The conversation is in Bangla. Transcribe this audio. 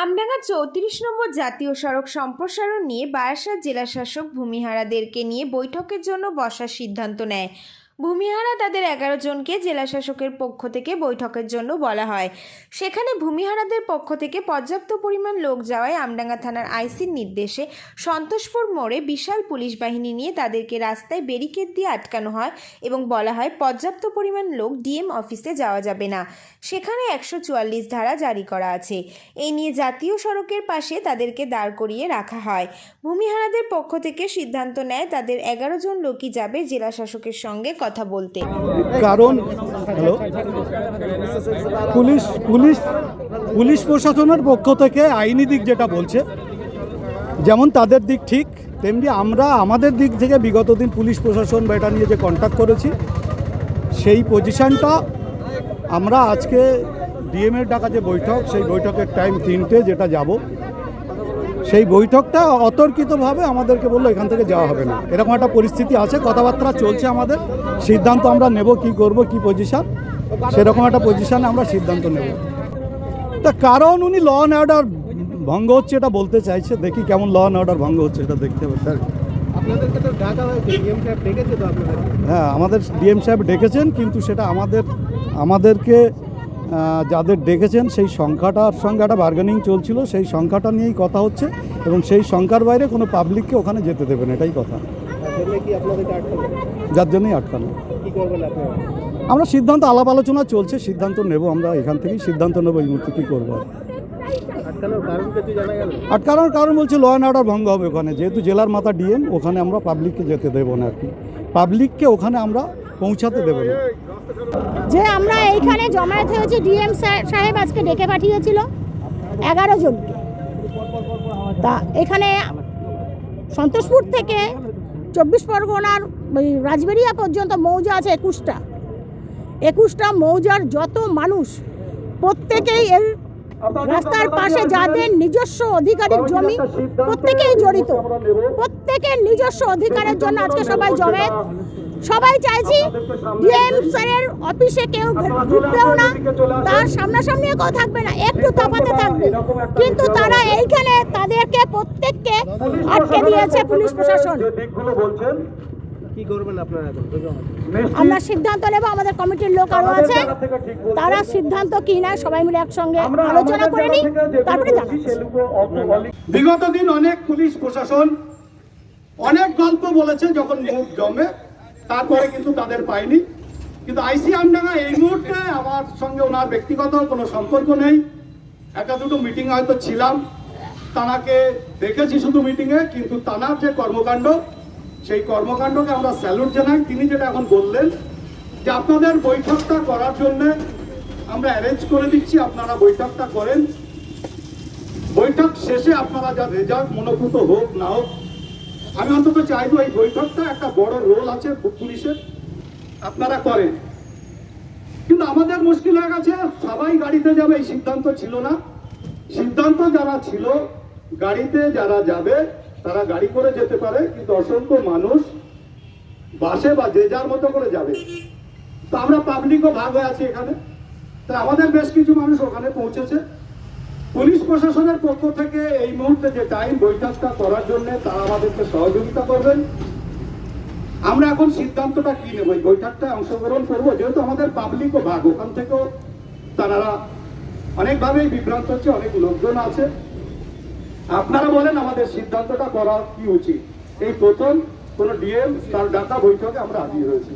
আমডাঙ্গা চৌত্রিশ নম্বর জাতীয় সড়ক সম্প্রসারণ নিয়ে বারাসাত জেলাশাসক ভূমিহারাদেরকে নিয়ে বৈঠকের জন্য বসার সিদ্ধান্ত নেয়। ভূমিহারা তাদের এগারো জনকে জেলাশাসকের পক্ষ থেকে বৈঠকের জন্য বলা হয়। সেখানে ভূমিহারাদের পক্ষ থেকে পর্যাপ্ত পরিমাণ লোক যাওয়ায় আমডাঙ্গা থানার আইসির নির্দেশে সন্তোষপুর মোড়ে বিশাল পুলিশ বাহিনী নিয়ে তাদেরকে রাস্তায় ব্যারিকেড দিয়ে আটকানো হয় এবং বলা হয়, পর্যাপ্ত পরিমাণ লোক ডিএম অফিসে যাওয়া যাবে না। সেখানে একশো চুয়াল্লিশ ধারা জারি করা আছে। এই নিয়ে জাতীয় সড়কের পাশে তাদেরকে দাঁড় করিয়ে রাখা হয়। ভূমিহারাদের পক্ষ থেকে সিদ্ধান্ত নেয়, তাদের এগারো জন লোকই যাবে জেলা শাসকের সঙ্গে কথা বলতে। কারণ, হ্যালো? পুলিশ পুলিশ পুলিশ প্রশাসনের পক্ষ থেকে আইনি দিক যেটা বলছে, যেমন তাদের দিক ঠিক, তেমনি আমরা আমাদের দিক থেকে বিগত দিন পুলিশ প্রশাসন বা নিয়ে যে কন্ট্যাক্ট করেছি, সেই পজিশনটা আমরা আজকে ডিএমের ডাকা যে বৈঠক, সেই বৈঠকের টাইম তিনটে যেটা যাব সেই বৈঠকটা অতর্কিতভাবে আমাদেরকে বলল এখান থেকে যাওয়া হবে না। এরকম একটা পরিস্থিতি আছে কথাবার্তা চলছে আমাদের। সিদ্ধান্ত আমরা নেব কি করব কি পজিশান সেরকম একটা পজিশানে আমরা সিদ্ধান্ত নেব। তা কারণ উনি ল অ্যান্ড অর্ডার ভঙ্গ হচ্ছে এটা বলতে চাইছে দেখি কেমন ল অ্যান্ড অর্ডার ভঙ্গ হচ্ছে এটা দেখতে হবে। স্যার। হ্যাঁ আমাদের ডিএম সাহেব ডেকেছেন কিন্তু সেটা আমাদের আমাদেরকে যাদের ডেকেছেন সেই সংখ্যাটার সঙ্গে একটা বার্গেনিং চলছিল, সেই সংখ্যাটা নিয়েই কথা হচ্ছে এবং সেই সংখ্যার বাইরে কোনো পাবলিককে ওখানে যেতে দেবেন এটাই কথা। যার জন্যই আটকানো। আমরা সিদ্ধান্ত, আলাপ আলোচনা চলছে, সিদ্ধান্ত নেব আমরা এখান থেকেই, সিদ্ধান্ত নেব এই মুহূর্তে কী করব। আটকানোর কারণ বলছে ল অ্যান্ড অর্ডার ভঙ্গ হবে ওখানে, যেহেতু জেলার মাথা ডিএম ওখানে আমরা পাবলিককে যেতে দেবো না আর কি। পাবলিককে ওখানে আমরা পৌঁছাতে দেবো না। যে আমরা এইখানে জমায়েত হয়েছি, ডিএম সাহেব আজকে ডেকে পাঠিয়েছিল এগারো জনকে। তা এখানে সন্তোষপুর থেকে চব্বিশ পরগনার ওই রাজবেরিয়া পর্যন্ত মৌজা আছে একুশটা। একুশটা মৌজার যত মানুষ, প্রত্যেকেই এর রাস্তার পাশে যাদের নিজস্ব অধিকারের জমি, প্রত্যেকেই জড়িত। প্রত্যেকের নিজস্ব অধিকারের জন্য আজকে সবাই জমায়েত। সবাই চাইছি ডিএম স্যারের অফিসে কেউ ঢুকবেও না। তার সামনাসামনি কেউ থাকবে না একটু তফাতে থাকবে। কিন্তু তারা এইখানে তাদেরকে প্রত্যেককে আটকে দিয়েছে পুলিশ প্রশাসন। কি করবেন আপনারা এখন? আমরা সিদ্ধান্ত নেব আমাদের কমিটির লোক আরও আছে। তারা সিদ্ধান্ত কি না সবাই মিলে একসঙ্গে আলোচনা করে নিই তারপরে বিগত দিন অনেক পুলিশ প্রশাসন অনেক গল্প বলেছে যখন মুখ জমে। তারপরে কিন্তু তাদের পাইনি। কিন্তু আইসি আমডাঙ্গা এই মুহূর্তে আমার সঙ্গে ওনার ব্যক্তিগত কোনো সম্পর্ক নেই। একটা দুটো মিটিং হয়তো ছিলাম। তানাকে দেখেছি শুধু মিটিংয়ে কিন্তু তানার যে কর্মকাণ্ড, সেই কর্মকাণ্ডকে আমরা স্যালুট জানাই। তিনি যেটা এখন বললেন যে আপনাদের বৈঠকটা করার জন্যে আমরা অ্যারেঞ্জ করে দিচ্ছি, আপনারা বৈঠকটা করেন। বৈঠক শেষে আপনারা যা রেজাল্ট মনোভূত হোক না হোক আমি অন্তত চাইব এই বৈঠকটা একটা বড় রোল আছে পুলিশের। আপনারা করেন। কিন্তু আমাদের মুশকিল হয়ে গেছে, সবাই গাড়িতে যাবে, এই সিদ্ধান্ত ছিল না। সিদ্ধান্ত যারা ছিল, গাড়িতে যারা যাবে, তারা গাড়ি করে যেতে পারে, কিন্তু অসংখ্য মানুষ বাসে বা যে যার মতো করে যাবে। তো আমরা পাবলিকও ভাগ হয়ে আছি এখানে। তা আমাদের বেশ কিছু মানুষ ওখানে পৌঁছেছে। পুলিশ প্রশাসনের পক্ষ থেকে এই মুহূর্তে যে টাইম বৈঠকটা করার জন্য তারা আমাদেরকে সহযোগিতা করবেন। আমরা এখন সিদ্ধান্তটা কি নেব? বৈঠকটা অংশগ্রহণ করব। যেহেতু আমাদের পাবলিকও ভাগ, ওখান থেকেও তারা অনেকভাবেই বিভ্রান্ত হচ্ছে, অনেক লোকজন আছে। আপনারা বলেন আমাদের সিদ্ধান্তটা করা কি উচিত? এই প্রথম কোন ডিএম তার ডাকা বৈঠকে আমরা হাজির হয়েছি।